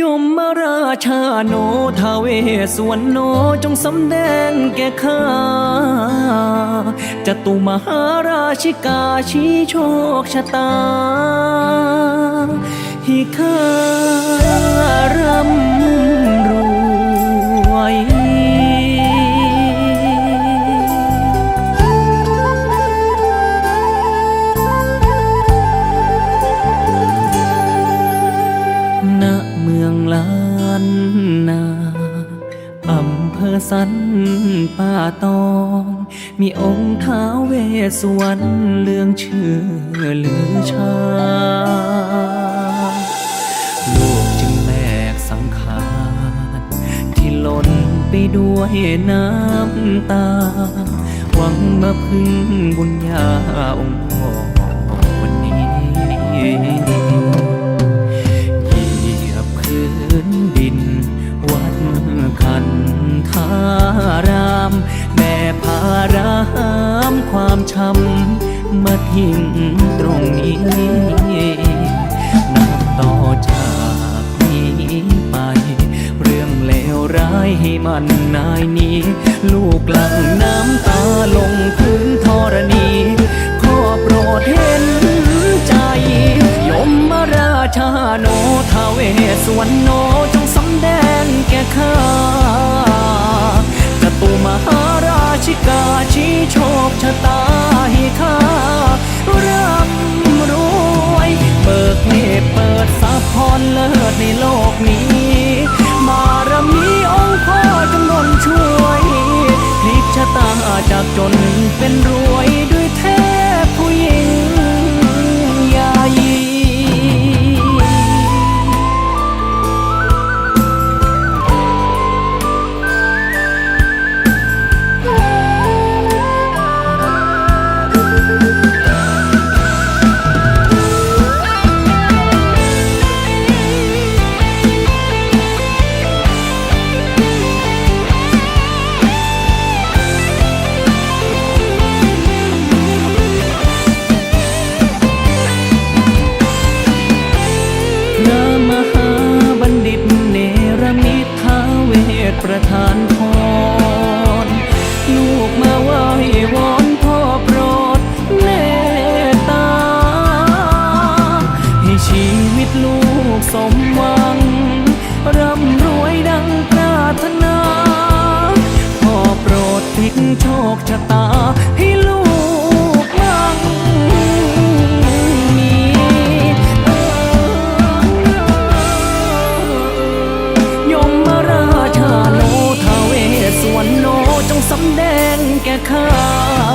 ยมมาราชาโนทาเวสวนโนจงสำแดงแก่ข้าจตุมหาราชิกาชี้โชคชะตา ให้ข้า องล้านนาอำเภอสันป่าตอง มีองค์ท้าเวสวรรณเลื่องชื่อลือชาลูกจึงแบกสังขารที่ล้นไปด้วยน้ำตา หวังมาพึ่งบุญญาองค์พ่อวันนี้ ความช้ำมาทิ้งตรงนี้นับต่อจากนี้ไป เรื่องเลวร้ายให้มันนายนี้ ลูกหลังน้ำตาลงพื้น ชะตาให้ข้าร่ำรวยเบิกเนตรเปิดสาพรเลิศในโลกนี้ มารมีองค์พ่อจงดนช่วยพลิกชะตาจากจนเป็นรวยด้วย call